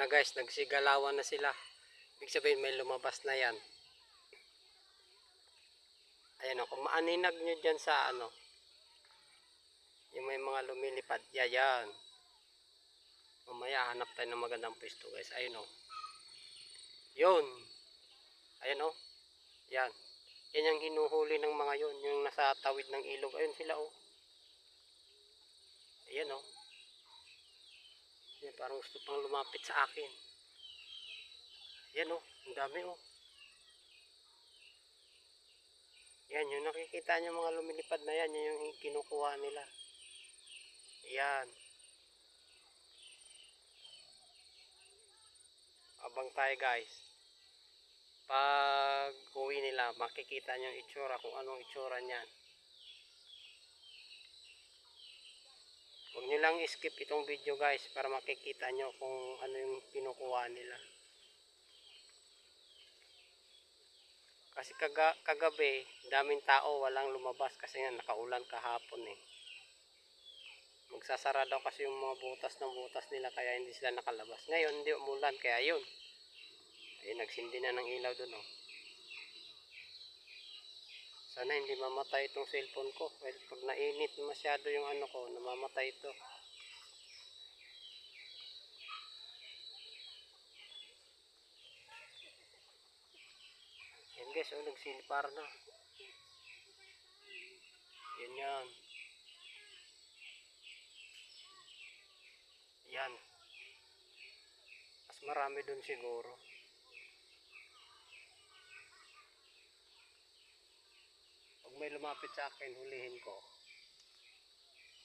na guys, nagsigalawan na sila. Ibig sabihin may lumabas na yan. Ayan o, kung maaninag nyo dyan sa ano, yung may mga lumilipad, yayan. Mamaya hanap tayo ng magandang pwesto guys. Ayun o. Yun. Ayan o. Yan. Yan yung hinuhuli ng mga yun. Yung nasa tawid ng ilog. Ayun sila o. Ayan o. Yan, parang gusto pang lumapit sa akin. Yan o. Ang dami o. Yan, yung nakikita nyo mga lumilipad na yan, yun yung kinukuha nila. Yan. Abang tayo guys. Pag uwi nila, makikita nyo yung itsura, kung anong itsura niyan. Huwag nyo lang skip itong video guys para makikita nyo kung ano yung kinukuha nila. Kasi kaga, kagabi, daming tao walang lumabas kasi nga nakaulan kahapon eh. Magsasara daw kasi yung mga butas ng butas nila kaya hindi sila nakalabas. Ngayon hindi umulan kaya yun. Ay nagsindi na ng ilaw doon oh. Sana hindi mamatay itong cellphone ko. Well, pag nainit masyado yung ano ko, namamatay ito. Yan guys, oh, nagsilipar na. Yan yan. Yan. Mas marami dun siguro. Pag may lumapit sa akin, hulihin ko.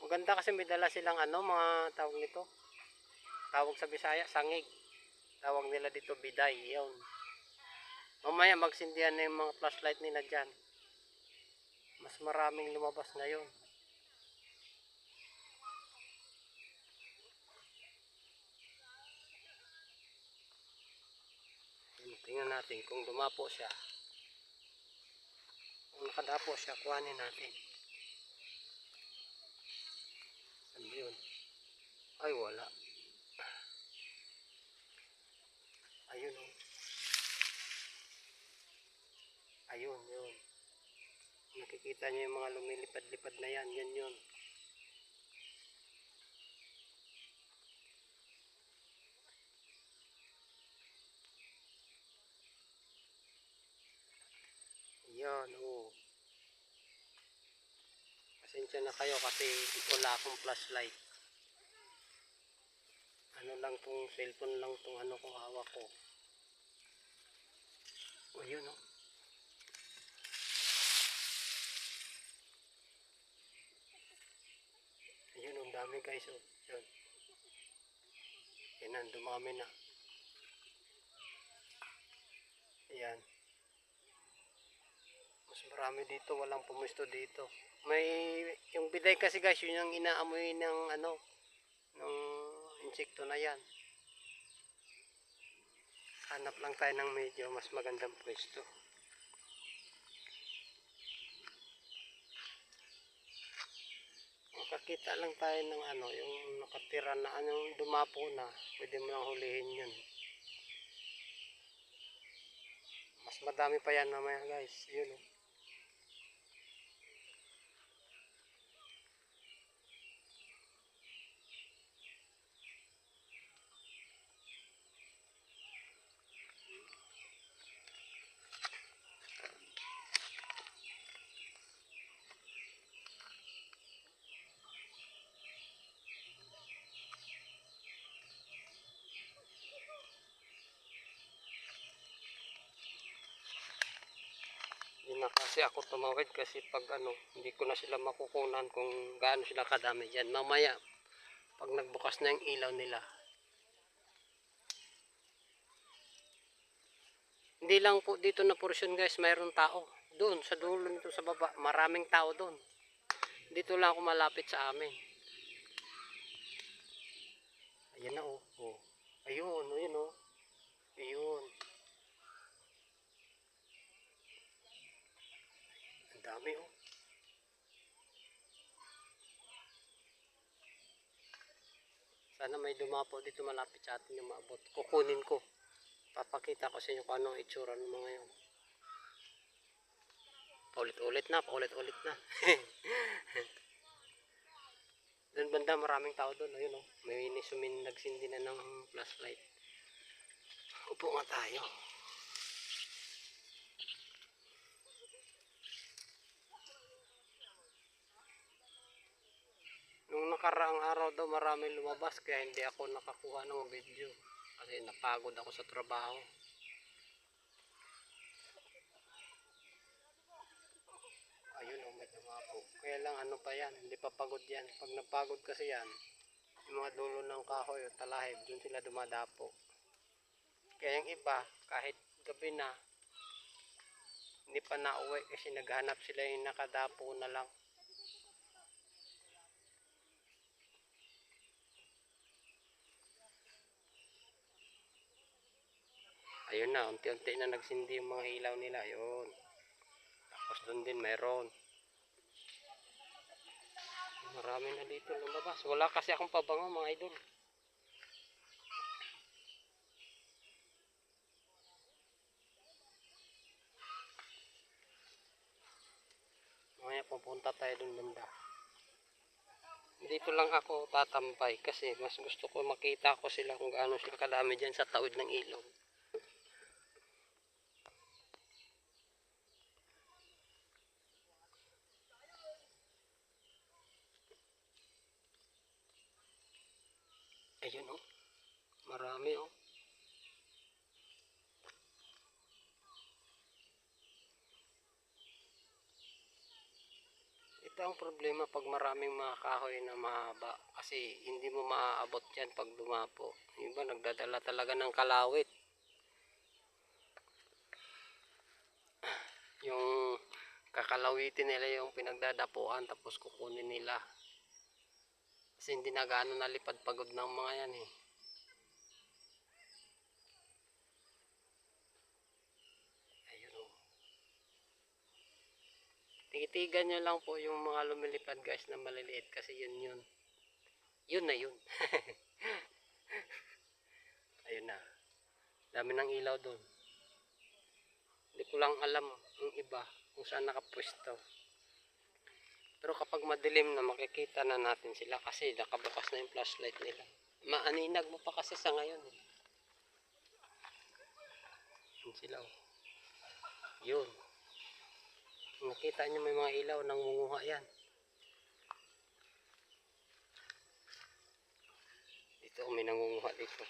Maganda kasi may dala silang ano, mga tawag nito. Tawag sa Bisaya, sangig. Tawag nila dito biday, yun. Mamaya magsindihan na yung mga flashlight nila dyan. Mas maraming lumabas ngayon. Tingnan natin kung dumapo siya. Kung nakadapo siya, kuhanin natin. Ano yun? Ay, wala. Ayun oh. Ayun, yun. Nakikita niyo yung mga lumilipad-lipad na yan. Yan yun. Yan, oo. Pasensya na kayo kasi wala akong flashlight. Ano lang tong cellphone lang tong ano ko hawak ko. O yun oh. Ayun, ang dami guys. Oh. Yun. Yan dumami na. Ayan. Mas marami dito, walang pumusto dito. May, yung biday kasi guys, yun yung inaamoy ng ano, ng insekto na yan. Hanap lang tayo ng medyo mas magandang pwesto. Makakita lang tayo ng ano, yung nakatira na anong dumapo na, pwede mo nang hulihin yun. Mas madami pa yan mamaya guys, yun oh. Yun na kasi ako tumawid kasi pag ano, hindi ko na sila makukunan kung gaano sila kadami dyan. Mamaya, pag nagbukas na yung ilaw nila. Hindi lang po dito na portion guys, mayroon tao. Doon, sa dulo nito sa baba, maraming tao doon. Dito lang ako malapit sa amin. Ayan na oh. oh. Ayun, ayun oh. Ayun. Ang dami oh. Sana may dumapo dito malapit sa atin yung maabot. Kukunin ko. Papakita ko sa inyo kung anong itsura ng mga yun. Paulit-ulit na, paulit-ulit na. doon banda maraming tao doon. Ayun oh. May nisumin nagsindi na ng flashlight. Upo nga tayo. Nung nakaraang araw daw maraming lumabas kaya hindi ako nakakuha ng video. Kasi napagod ako sa trabaho. Ayun oh, may dumapo. Kaya lang ano pa yan, hindi pa pagod yan. Pag napagod kasi yan, yung mga dulo ng kahoy o talahib, dun sila dumadapo. Kaya yung iba, kahit gabi na, hindi pa nauwi kasi naghanap sila yung nakadapo na lang. Ayun na, unti-unti na nagsindi yung mga ilaw nila. Ayun. Tapos doon din mayroon. Marami na dito lumabas. Wala kasi akong pabango mga idol. Mamaya pupunta tayo dun banda. Dito lang ako tatampay kasi mas gusto ko makita ko sila kung gaano sila kadami dyan sa tawid ng ilog. Ayun oh. Marami oh. Ito ang problema pag maraming mga kahoy na mahaba kasi hindi mo maaabot yan pag dumapo. Yung iba nagdadala talaga ng kalawit. Yung kakalawitin nila yung pinagdadapuan tapos kukunin nila. Kasi hindi na gaano nalipad pagod ng mga yan eh. Ayun o. Tigitigan nyo lang po yung mga lumilipad guys na maliliit kasi yun yun. Yun na yun. Ayun na. Dami ng ilaw doon. Hindi ko lang alam yung iba kung saan nakapwesto. Pero kapag madilim na makikita na natin sila kasi nakabukas na yung flashlight nila. Maaninag mo pa kasi sa ngayon. Eh. Yun sila oh. Yun. Nakita nyo may mga ilaw nang munguha yan. Dito may nangunguha dito.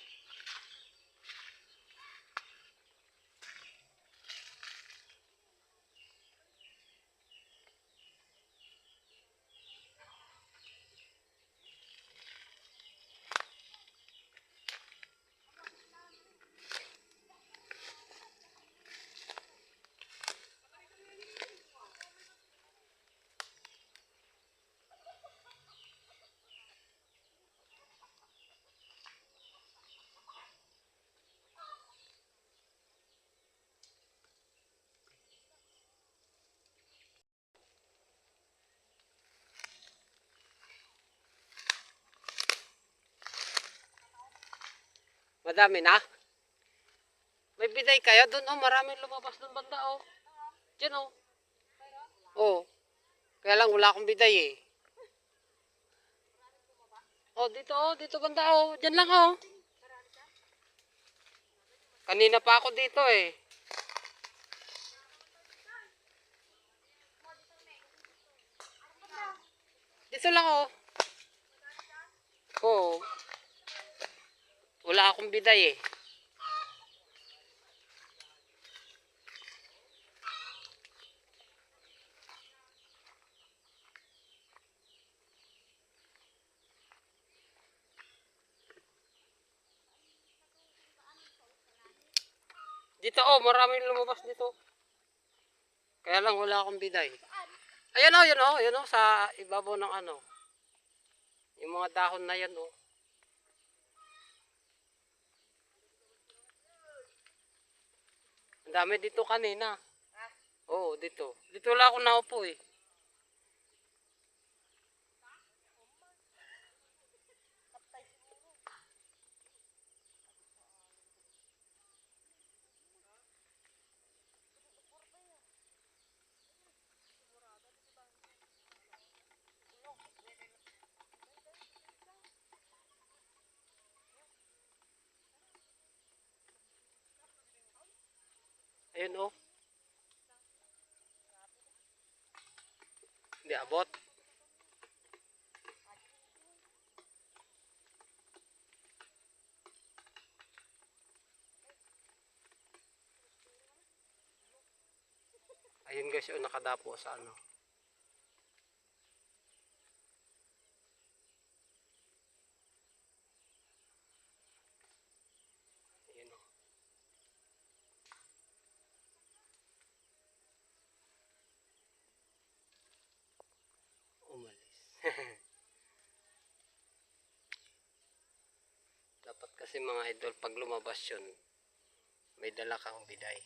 Madami na? May biday kaya doon oh, maraming lumabas doon banda oh. Diyan oh. Oh. Kaya lang wala akong biday eh. Oh, dito oh, dito banda oh. Diyan lang oh. Kanina pa ako dito eh. Dito lang oh. Oo. Wala akong biday eh. Dito oh, maraming lumabas dito. Kaya lang wala akong biday. Ayan oh, yun oh, yun oh, sa ibabaw ng ano. Yung mga dahon na yan oh. Dami dito kanina. Oo, dito. Dito lang ako naupo eh. Ayun oh. Hindi abot. Ayun guys, yung nakadapo sa ano. Ayun oh. Umalis. Dapat kasi mga idol, pag lumabas yun, may dala kang biday.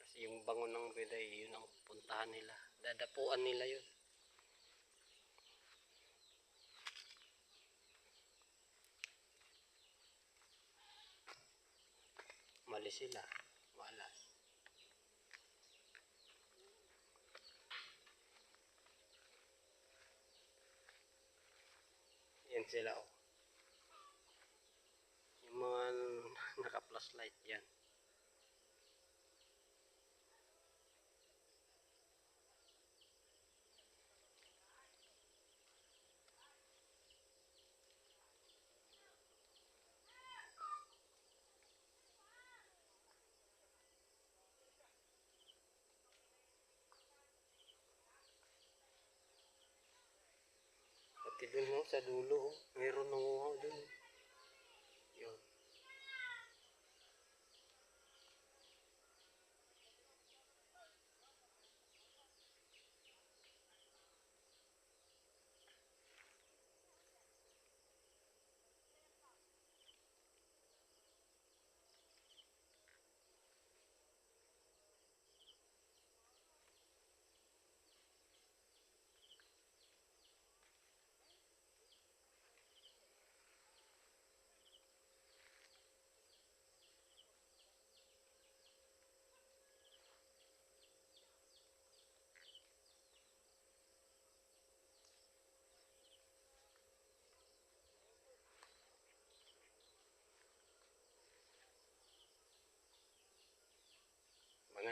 Kasi yung bango ng biday, yun ang puntahan nila. Dadapuan nila yun. Mali sila. Sila oh. Yung mga naka-plus light yan. Pati dun mo sa dulo, oh. meron nanguha dun.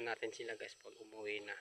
Natin sila guys pag umuwi na.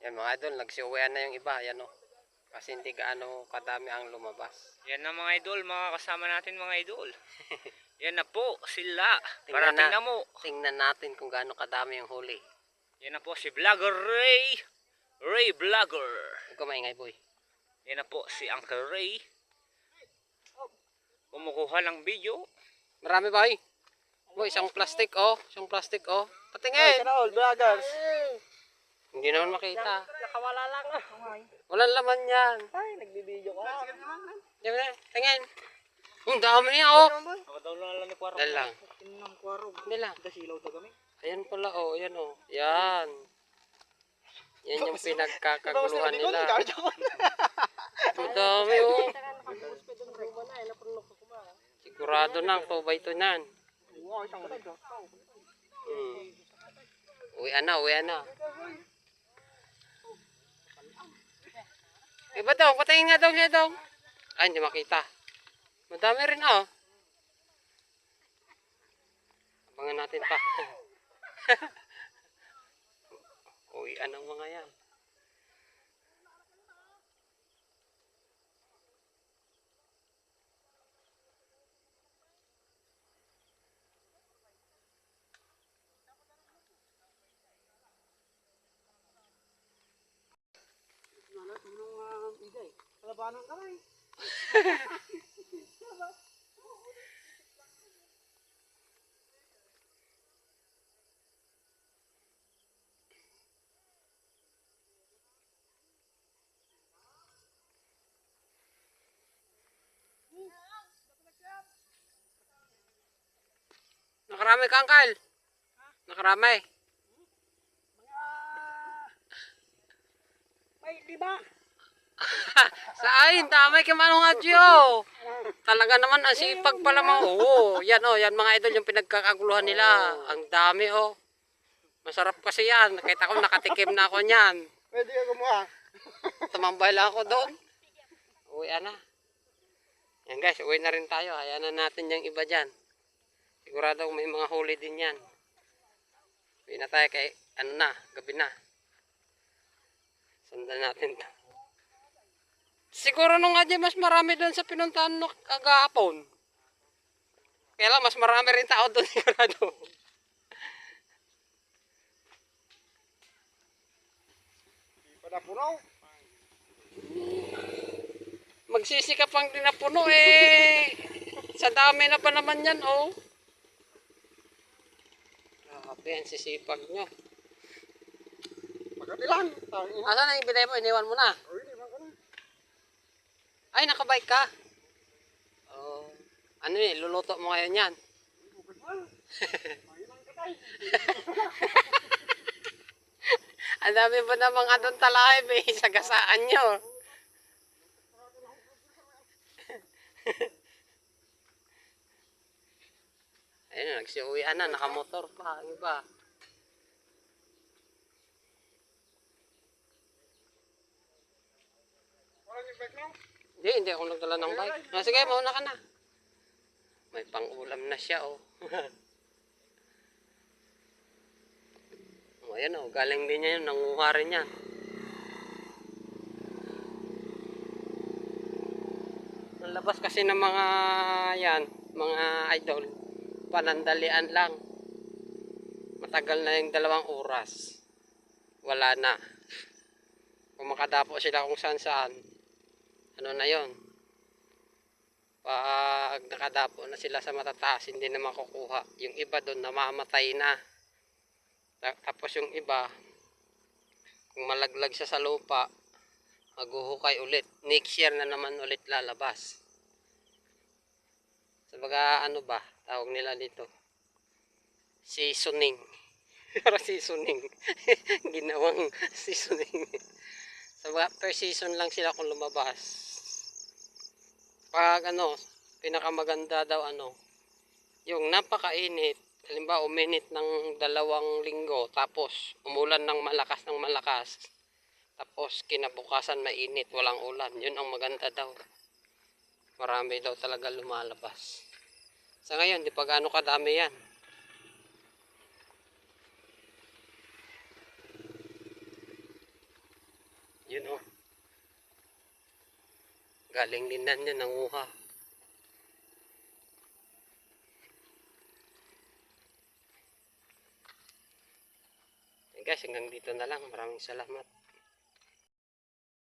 Yan mga idol, nagsiuwian na yung iba. Yan o. Kasi hindi gaano kadami ang lumabas. Yan na mga idol, mga kasama natin mga idol. Yan na po sila. Tingnan Parating na. na mo. Tingnan natin kung gaano kadami yung huli. Yan na po si Vlogger Ray. Ray Vlogger. Huwag ka maingay boy. Yan na po si Uncle Ray. Kumukuha ng video. Marami ba boy? Boy, isang plastic oh. Isang plastic oh. Patingin. all vloggers. Hindi naman makita. Nakawala lang ah. Walang laman yan. Ay, nagbibideo ka. Diyan na. Tingin. Ang dami niya oh. Ako daw lang lang ni Kwaro. Dahil lang. Tinang Kwaro. Hindi lang. Dasilaw daw kami. Ayan pala oh. Ayan oh. Yan. Yan yung pinagkakaguluhan nila. Ang dami oh. Sigurado nang to by to nan. Hmm. Uwi na, uwi na. Iba daw, patayin nga daw niya daw. Ay, hindi makita. Madami rin ah. Abangan natin pa. Uy, anong mga yan? Baba ng kamay. Nakarami ka, Uncle. Nakarami. Mga... May lima. Sa ayin, damay kay Manong Adjo. Talaga naman, ang sipag pala mga, oo, yan oh, yan mga idol yung pinagkakaguluhan nila. Ang dami oh. Masarap kasi yan. Nakita ko, nakatikim na ako niyan. Pwede ka gumawa. Tumambay lang ako doon. Uwi na. Yan guys, uwi na rin tayo. Ayan na natin yung iba dyan. Sigurado may mga huli din yan. Uwi na tayo kay, ano na, gabi na. Sundan natin to. Siguro nung nga dyan, mas marami doon sa pinuntahan no kagahapon. Kaya lang, mas marami rin tao doon sigurado. Di pa napunaw. Magsisi ka pang di napuno eh. Sa dami na pa naman yan, oh. Grabe, ang sisipag nyo. Magkatilan. Asan na yung binay mo? Iniwan mo na. Ay, nakabike ka. Oh. Ano eh, luluto mo ngayon yan. Ang dami ba na mga doon talahib eh, sagasaan nyo. Ayun, nagsiuwian na, nakamotor pa, ang iba. Walang yung bike. Hindi, hindi ako nagdala ng bike. Ah, sige, mauna ka na. May pang-ulam na siya, oh. oh, ayan, oh. Galing din niya yun. Nanguha rin yan. Ang labas kasi ng mga yan, mga idol, panandalian lang. Matagal na yung dalawang oras. Wala na. Kung makadapo sila kung saan saan, ano na yon pag nakadapo na sila sa matataas hindi na makukuha. Yung iba doon namamatay na. Ta- tapos yung iba kung malaglag siya sa lupa maghuhukay ulit. Next year na naman ulit lalabas. Sa baga ano ba tawag nila dito? Seasoning. Pero seasoning. Ginawang seasoning. Sa baga per season lang sila kung lumabas pag ano, pinakamaganda daw ano, yung napakainit, halimbawa uminit ng dalawang linggo, tapos umulan ng malakas ng malakas, tapos kinabukasan mainit, walang ulan, yun ang maganda daw. Marami daw talaga lumalabas. Sa ngayon, di pa gaano kadami yan. Yun oh. Galing din na niya nanguha. Eh guys, hanggang dito na lang. Maraming salamat.